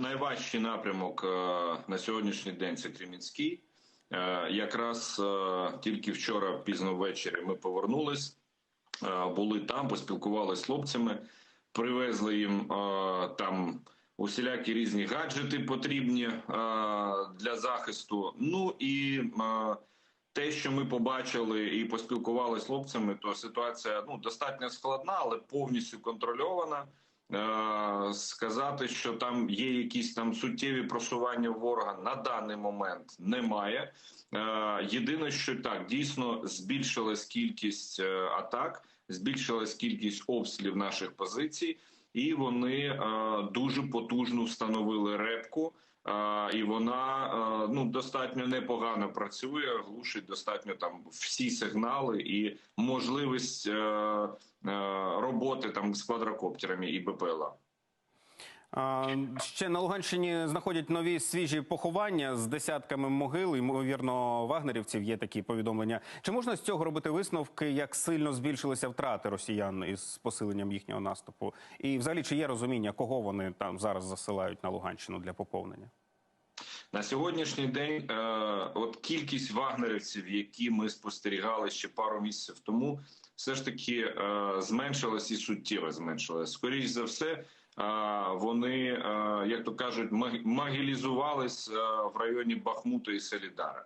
Найважчий напрямок е, на сьогоднішній день це Кремінський. Е, Якраз е, тільки вчора, пізно ввечері, ми повернулись, були там, поспілкувалися з хлопцями, привезли їм там усілякі різні гаджети потрібні для захисту. Ну і те, що ми побачили і поспілкувалися з хлопцями, то ситуація ну достатньо складна, але повністю контрольована. Е, Сказати, що там є якісь там суттєві просування ворога на даний момент немає. Е, Єдине, що так дійсно збільшилась кількість е, атак, збільшилась кількість обстрілів наших позицій, і вони дуже потужно встановили репку. І вона ну достатньо непогано працює, глушить достатньо там всі сигнали і можливість е, е, роботи там з квадрокоптерами і БПЛА. Ще на Луганщині знаходять нові свіжі поховання з десятками могил. Ймовірно, вагнерівців є такі повідомлення. Чи можна з цього робити висновки, як сильно збільшилися втрати росіян із посиленням їхнього наступу? І, взагалі, чи є розуміння, кого вони там зараз засилають на Луганщину для поповнення? На сьогоднішній день е, от кількість вагнерівців, які ми спостерігали ще пару місяців тому, все ж таки е, зменшилась і суттєво зменшилась. Скоріше за все, вони, як то кажуть, маг- могилізувались е, в районі Бахмута і Селідара.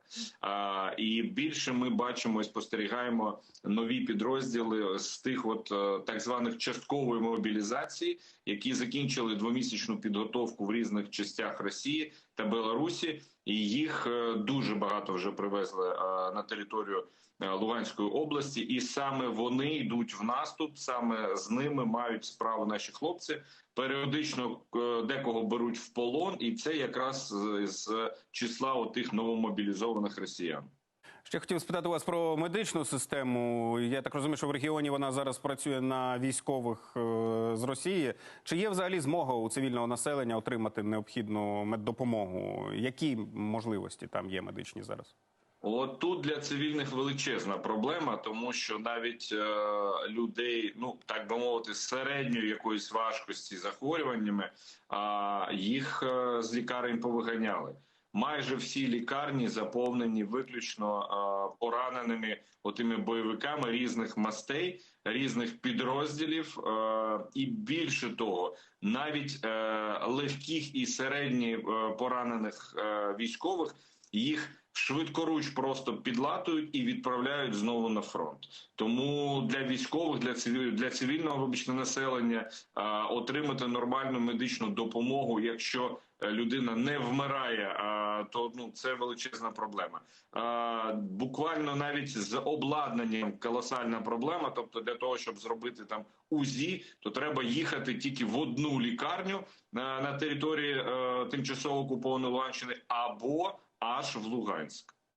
І більше ми бачимо і спостерігаємо нові підрозділи з тих, от е, так званих часткової мобілізації, які закінчили двомісячну підготовку в різних частях Росії та Білорусі, і їх е, дуже багато вже привезли е, на територію Луганської області, і саме вони йдуть в наступ. Саме з ними мають справу наші хлопці. Періодично е, декого беруть в полон, і це якраз з, числа отих новомобілізованих росіян. Ще хотів спитати вас про медичну систему. Я так розумію, що в регіоні вона зараз працює на військових е, з Росії. Чи є взагалі змога у цивільного населення отримати необхідну меддопомогу? Які можливості там є медичні зараз? От тут для цивільних величезна проблема, тому що навіть е, людей, ну так би мовити, з середньої якоїсь важкості захворюваннями, а їх е, з лікарень повиганяли. Майже всі лікарні заповнені виключно е, пораненими отими бойовиками різних мастей, різних підрозділів, е, і більше того, навіть е, легких і середніх е, поранених е, військових їх швидкоруч просто підлатують і відправляють знову на фронт. Тому для військових, для цивіль, для цивільного вибачте, населення а, отримати нормальну медичну допомогу, якщо е, людина не вмирає, а, то ну це величезна проблема. А, буквально навіть з обладнанням колосальна проблема. Тобто, для того, щоб зробити там УЗІ, то треба їхати тільки в одну лікарню на, на території е, тимчасово окупованої Луганщини або аж в Луганськ.